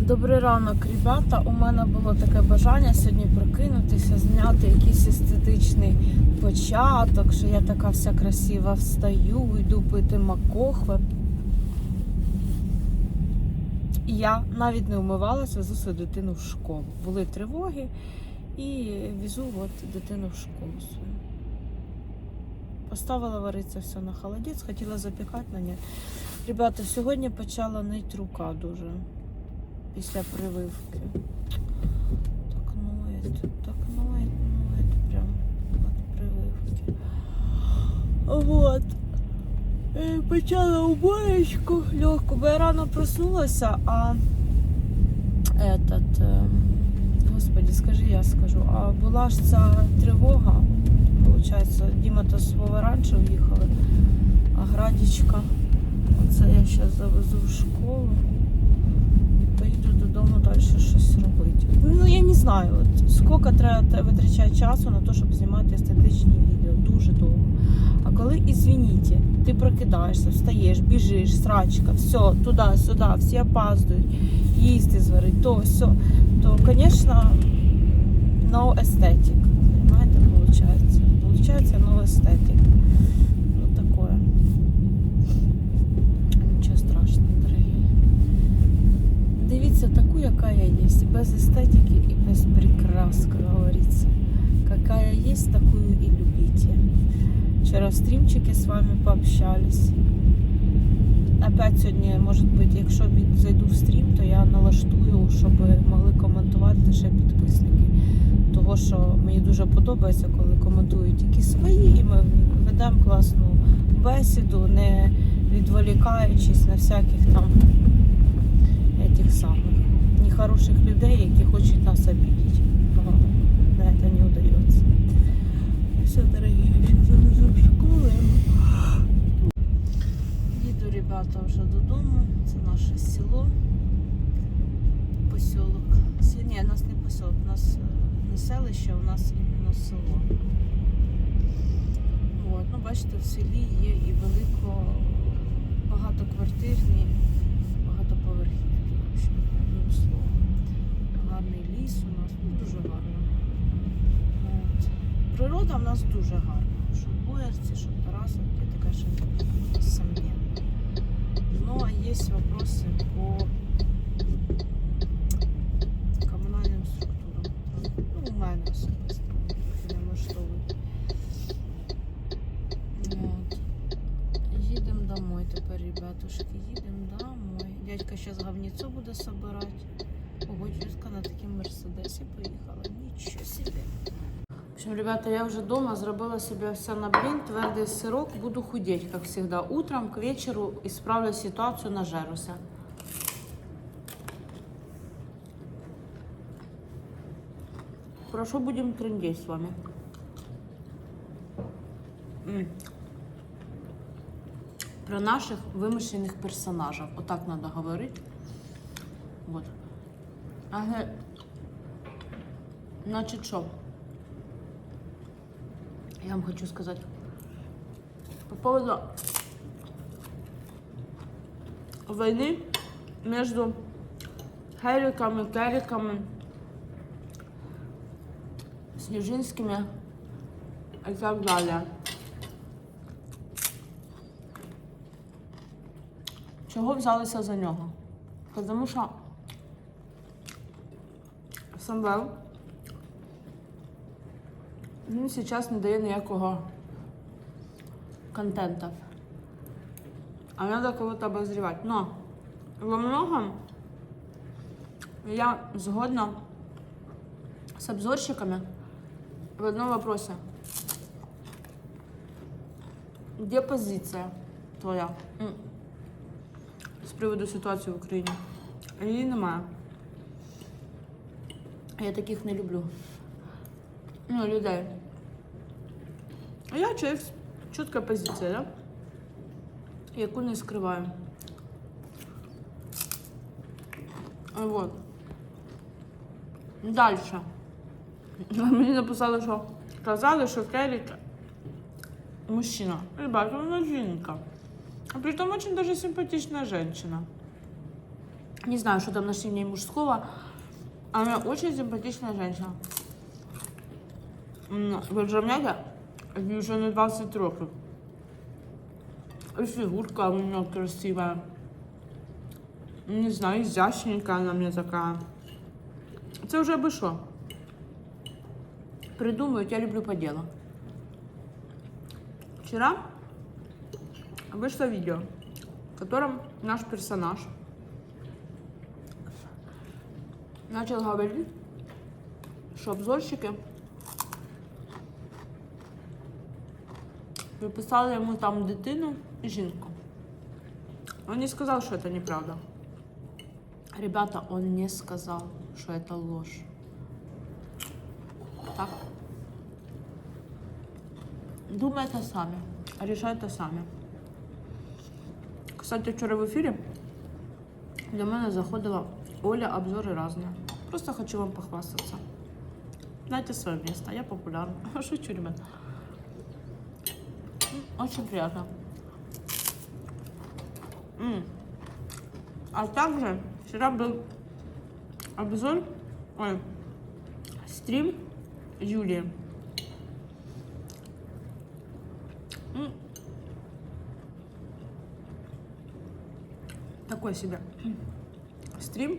Добрий ранок, ребята. У мене було таке бажання сьогодні прокинутися, зняти якийсь естетичний початок, що я така вся красива встаю, йду пити макохви. І я навіть не вмивалася, везу свою дитину в школу. Були тривоги і везу от дитину в школу свою. Поставила варитися все на холодець, хотіла запікати на ній. Ребята, сьогодні почала нить рука дуже після прививки. Так ноет, так ноет, ноет прям от прививки. Вот. Е, Почала уборочку легку, бо я рано проснулася, а этот, е, господи, скажи, я скажу, а була ж ця тривога, получается, Діма та Вова раніше уїхали, а Градічка, оце я зараз завезу в школу додому далі щось робити. Ну я не знаю, от скільки треба витрачати часу на те, щоб знімати естетичні відео. Дуже довго. А коли, ізвініть, ти прокидаєшся, встаєш, біжиш, срачка, все, туди, сюди, всі опаздують, їсти зварить, то все, то, звісно, no aesthetic. Понимаете, получается. Получается no aesthetic. Вот такое. Нічого страшного, дорогі. Дивіться таку, яка я є, без естетики і без прикрас, как говорится. Какая есть, такую и любите. Вчера в стримчике с вами пообщались. Опять сьогодні, може бути, якщо зайду в стрім, то я налаштую, щоб могли коментувати лише підписники. Того, що мені дуже подобається, коли коментують тільки свої, і ми ведемо класну бесіду, не відволікаючись на всяких там этих самых нехороших людей, які хочуть нас обидеть. Но на это не удается. Все, дорогие, я сейчас завезу в школу. Їду, ребята, вже додому. Це наше село. Поселок. Сі- Ні, у нас не поселок, у нас е, не селище, у нас іменно село. От, ну, бачите, в селі є і велико багатоквартирні, багатоповерхівки, в общем, одним словом. Гарний ліс у нас, ну дуже гарно. От. Природа в нас дуже гарна. Що в Боярці, що в Тарасовці, така ще несомненно. Ну, а є вопроси по Говніцо буде собирати. Ого, тітка на такому мерседесі поїхала. Нічого собі. В общем, ребята, я вже дома зробила себе все на блін, твердий сирок, буду худеть, як завжди. Утром к вечеру исправлю ситуацію, нажеруся. Про що будемо трендеть з вами? Про наших вимишлених персонажів. Отак треба говорити. Вот. Ага. Значить що? Я вам хочу сказать. По поводу войны между Хериками, Кериками, Снежинскими и так далее. Чого взялися за нього? Тому що Самвел він зараз не дає ніякого контента. А треба кого-то обозревать. Но во многом я згодна с обзорщиками в одном вопросе. Где позиция твоя з приводу ситуації в Україні? Її немає. Я таких не люблю. Ну, людей. Я человек с чіткою да? яку не скриваю. Вот. Дальше. Мені написали, що казали, що Керрі мужчина. Ребята, вона жінка. А при том очень даже симпатичная женщина. Не знаю, что там нашли в ней мужского. Она очень симпатичная женщина. М, Ви замовляєте? Їй вже не 20 років. И фигурка у нее красивая. Не знаю, изящненькая она мне такая. Это уже бы что. Придумывать я люблю по делу. Вчера вышло видео, в котором наш персонаж начал говорить, что обзорщики приписали ему там дитину и жінку. Он не сказал, что это неправда. Ребята, он не сказал, что это ложь. Так? Думайте самі, рішайте самі. Кстати, вчора в ефірі для мене заходила Оля обзори різні. Просто хочу вам похвастаться. Дайте своє місце, я популярна. Шучу, ребят. М, Очень приятно. М. А также вчера был обзор, ой, стрим Юлии. М. Такой себе Стрим.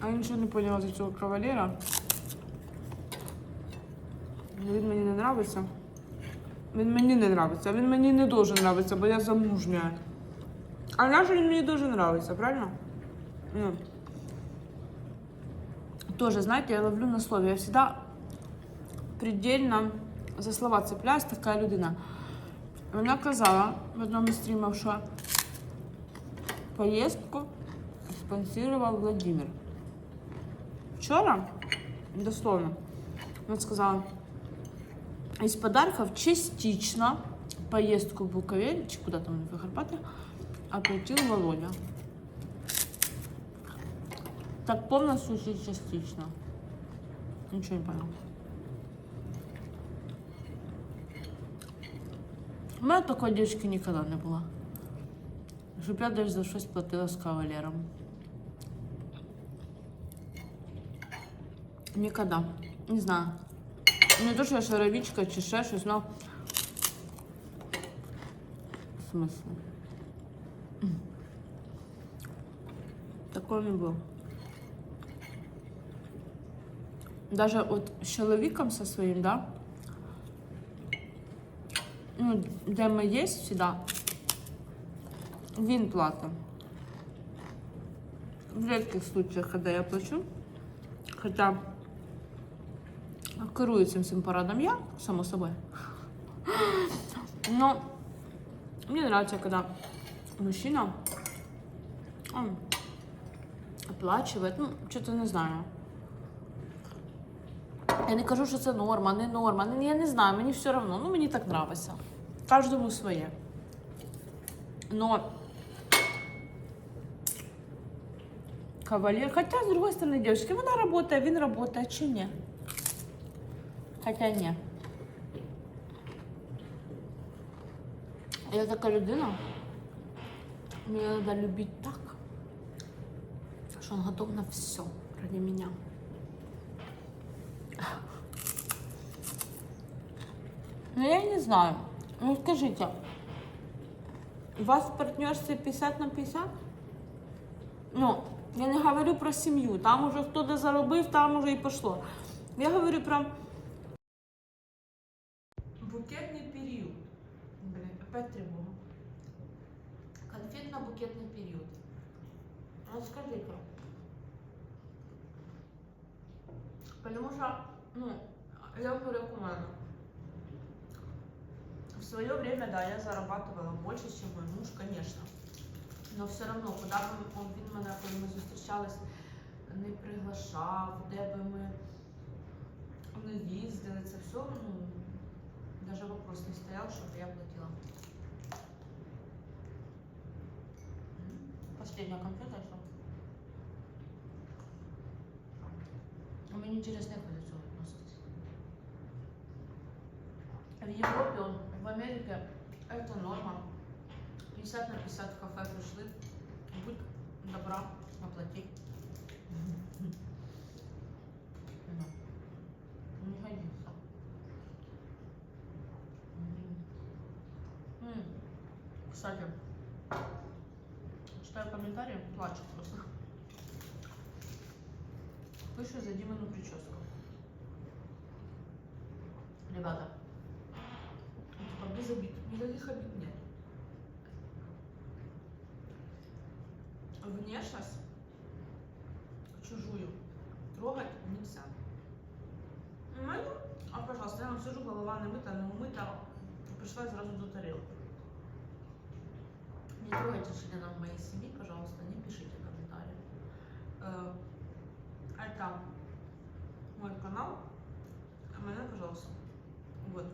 А я нічого не поняла за цього кавалера. Він мені не нравиться. Він мені не нравиться. Він мені не дуже нравиться, бо я замужня. А наш він мені дуже нравится, правильно? Ну. Тоже, знаете, я ловлю на слове. Я всегда предельно за слова цепляюсь, така людина. Вона казала в одному із стрімів, що поїздку спонсировал Владимир. Вчора, дословно, вона сказала, из подарков частично поездку в Буковель, чи куда там в Карпаты, оплатил Володя. Так полностью или частично? Ничего не понял. У мене такої дівчинки ніколи не було. Щоб я десь за щось платила з кавалером. Ніколи. Не знаю. Не то, що я шаровічка чи ще щось, но... В смысле? М. Такого не було. Даже от з чоловіком со своїм, да? Ну, де ми є завжди, Він платить. В редких случаях, когда я плачу, хотя керую цим всім парадом я, само собой. Но мне нравится, когда мужчина он оплачивает, ну, что-то не знаю. Я не кажу, що це норма, не норма. Ну, Я не знаю, мені все одно. Ну, мені так подобається. Кожному своє. Но кавалер. Хотя, с другой стороны, девочки, вона работает, він работает, чи ні? Хотя ні. Я така людина. Мені треба любити так, що він готов на все ради мене. Ну, я не знаю. Ну, скажите, у вас в партнерстве 50 на 50? Ну, я не говорю про сім'ю. Там уже хто де заробив, там уже і пішло. Я говорю про букетний період. Блин, опять тревога. Конфетно-букетный период. Вот скажите. Потому что, ну, я говорю, как у мене. В свое время, да, я зарабатывала больше, чем мой муж, конечно. Но все равно, куди б він, мене, коли ми зустрічались, не приглашав, де би ми не їздили, це все, ну, даже вопрос не стояв, щоб я платила. Последняя конфета, что? Мне интересно, как вы цього относитесь. В Европе, в Америке это норма. 50 на 50 в кафе пришли, Будь добра, оплати. Ну, Не годится. М. Кстати, читаю комментарии, плачу просто. Пишу за Димину прическу. Ребята, чужую трогать нельзя. Мою, а пожалуйста, я вам сижу, голова не мыта, не умыта, пришла сразу до тарелки. Не трогайте членов моей семьи, пожалуйста, не пишите комментарии. Э, Это мой канал. А меня, пожалуйста. Вот.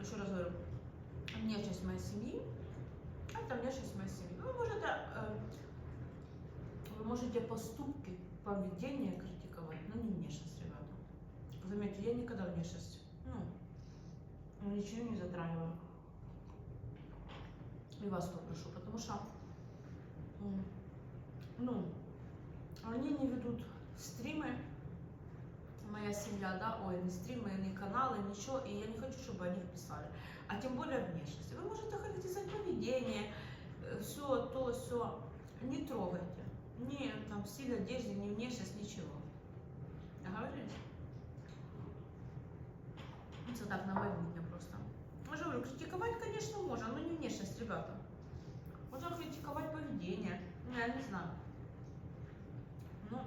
Еще раз говорю. Внешность моей семьи. Это внешность моей семьи. Ну, Вы можете, э, вы можете поступки, поведение критиковать, но не внешность, ребята. Заметьте, я никогда внешность, ну, ничего не затрагиваю. И вас попрошу, потому что, ну, они не ведут стримы, моя семья, да, ой, не стримы, не каналы, ничего, и я не хочу, чтобы они писали. А тем более внешность. Вы можете хотите за поведение, все, то, все. Не трогайте Ни там стиль одежды, ни внешность, ничего. Договорились? Это так, на майбутнє просто. Я же говорю, критиковать, конечно, можно, но не внешность, ребята. Можно критиковать поведение. Ну, я не знаю. Ну,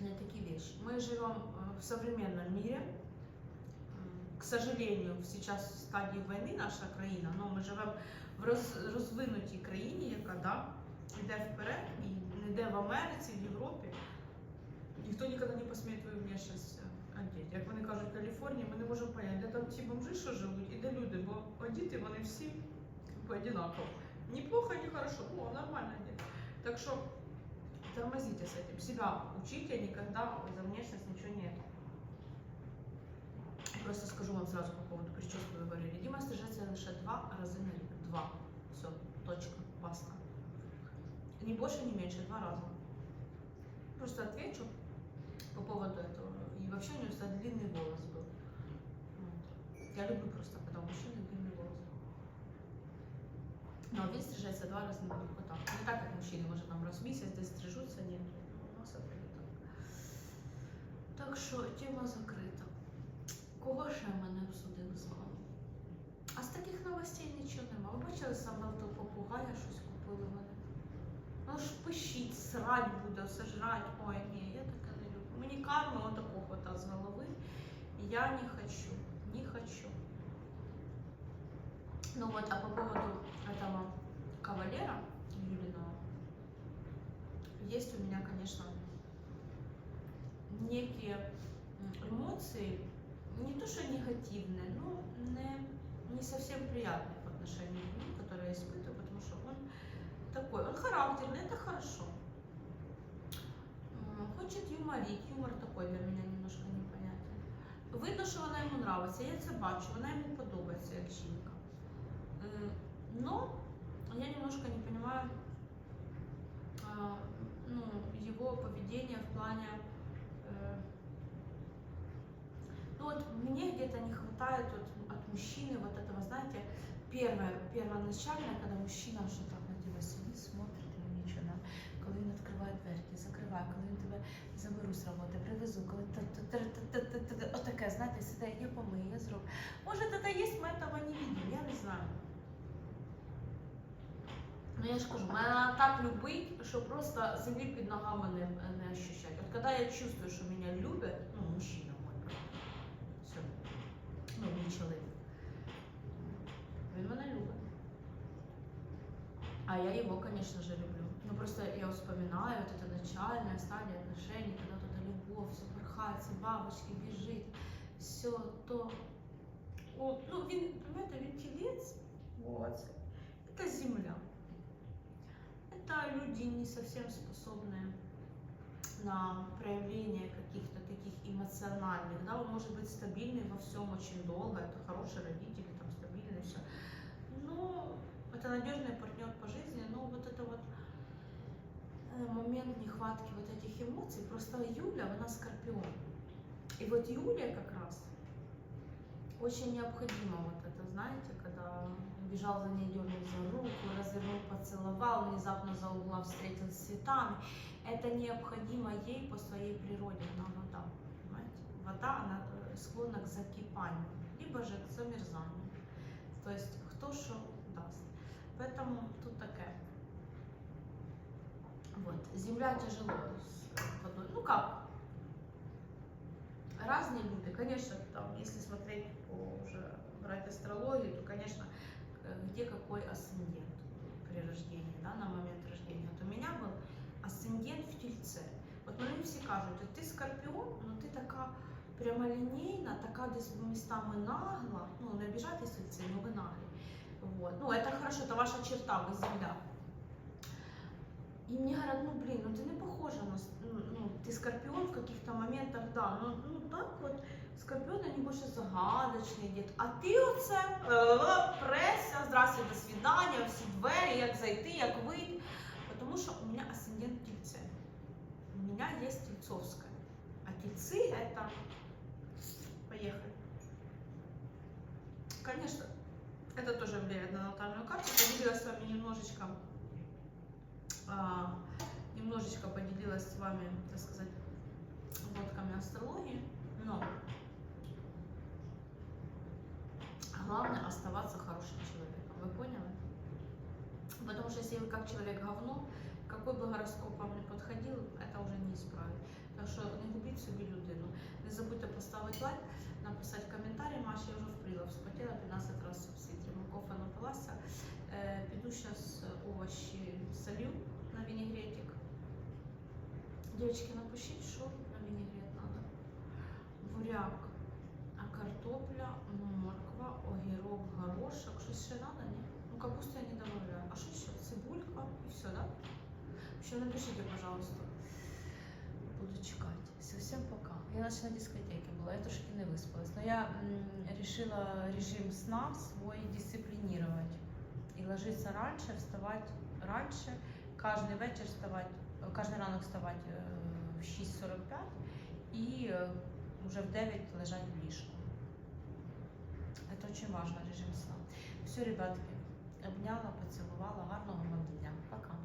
не такие вещи. Мы живем э, в современном мире. М, К сожалению, сейчас в стадії війни наша країна, но ми живемо в роз, розвинутій країні, яка да, йде вперед і не йде в Америці, в Європі. Ніхто ніколи не посміє твою внешність е, одіти. Як вони кажуть, в Каліфорнії ми не можемо поняти, де там ті бомжи, що живуть, і де люди, бо одіти вони всі по одинаково. Неплохо, не хорошо, о, нормально одіти. Так що тормозите с этим. Себя учите, никогда за внешность ничего нет. Просто скажу вам сразу по поводу прически вы говорили. Дима стрижется лише два рази на рік. Два. Все, точка, баста. Ни больше, ни меньше, два раза. Просто отвечу по поводу этого. И вообще у него кстати, длинный волос был. Вот. Я люблю просто, когда у мужчины длинный волос. Но він стрижеться два рази на рік. Отак. Не так, як мужчини, може там раз в місяць десь стрижуться, ні. У нас це не так. Так що тема закрита. Кого ще мене обсудили з вами? А з таких новостей нічого нема. Ви бачили саме в того попугая щось купили вони? Ну ж пишіть, срать буде, все жрать. Ой, ні, я таке не люблю. Мені карми отаку хвата з голови. І я не хочу, не хочу. Ну вот, а по поводу этого кавалера Юлиного, есть у меня, конечно, некие м, эмоции, не то что негативные, но не, не совсем приятные по отношению к нему, которые я испытываю, потому что он такой, он характерный, это хорошо. Хочет юморить, юмор такой для меня немножко непонятен. Видно, що вона йому нравиться, я це бачу, вона йому подобається як жінка. Но я немножко не понимаю а, ну, его поведение в плане... э, ну вот мне где-то не хватает вот от мужчины вот этого, знаете, первое, первоначально, когда мужчина вже дверки, закриває, коли він тебе заберу з роботи, привезу, коли отаке, знаєте, сидить, я помию, я зроблю. Може, це є, не видим, я не знаю. Ну я ж кажу, мене так любить, що просто землі під ногами не, не ощущать. От коли я чувствую, що мене любять, ну, мужчина мой, все, ну, мій чоловік, він мене любить. А я его, конечно же, люблю. Ну, просто я вспоминаю вот это начальная стадия отношений, когда вот эта любовь, все порхается, бабочки, бежит, все то. О, ну, він, понимаете, він тілець, вот, это земля. Это люди не совсем способные на проявление каких-то таких эмоциональных, да, он может быть стабильный во всем очень долго, это хороший родитель, там стабильный все, но это надежный партнер по жизни, эмоций. Просто Юля, она скорпион. И вот Юле как раз очень необходимо вот это, знаете, когда бежал за ней, дернул за руку, развернул, поцеловал, внезапно за угла встретил с цветами. Это необходимо ей по своей природе, она вода, понимаете? Вода, она склонна к закипанию, либо же к замерзанию. То есть кто что даст. Поэтому тут такая. Вот. Земля тяжело Ну как? Разные люди. Конечно, там, если смотреть по уже брать астрологию, то, конечно, э, где какой асцендент при рождении, да, на момент рождения. Вот у меня был асцендент в тельце. Вот мені всі кажуть, от ти скорпіон, ну ти така прямолінійна, така десь местами нагла, ну не обижайтесь тельцы, но вы наглі. Вот. Ну, это хорошо, это ваша черта, вы земля. И мне говорят, ну блин, ну ты не похожа на, с- ну, ну, ты скорпион в каких-то моментах, да, ну, ну так вот, скорпион, они больше загадочные дід. А ти оце е, преса, здрасте, до свидання, всі двері, як зайти, як вийти. Потому что у меня асцендент в тельце. У меня есть тельцовская. А тельцы это... Поехали. Конечно, это тоже влияет на натальную карту. Поделилась с вами немножечко, а, немножечко поделилась с вами, так сказать, водками астрологии. Но главное оставаться хорошим человеком. Вы поняли? Потому что если вы как человек говно, какой бы гороскоп вам не подходил, это уже не исправить. Так що не губіть собі людину. Не забудьте поставити лайк, написати коментарі. Маша, я вже впріла, вспотіла 15 разів субсидії. Кофе напилася. Е, піду зараз овощі солю на вінігретик. Девочки, напишіть, що на вінігрет надо. Буряк, картопля, морква, огірок, горошок. Щось ще надо, ні? Ну, капусту я не добавляю. А що ще? Цибулька і все, да? В общем, напишите, пожалуйста. Буду чекать. Все, всем пока. Я начала на дискотеке была, я трошки не выспалась. Но я решила режим сна свой дисциплинировать. И ложиться раньше, вставать раньше, каждый вечер вставать, э, каждый ранок вставать э, в 6.45 и э, уже в 9 лежать в ліжку. Это очень важно, режим сна. Все, ребятки, обняла, поцеловала, гарного вам дня. Пока.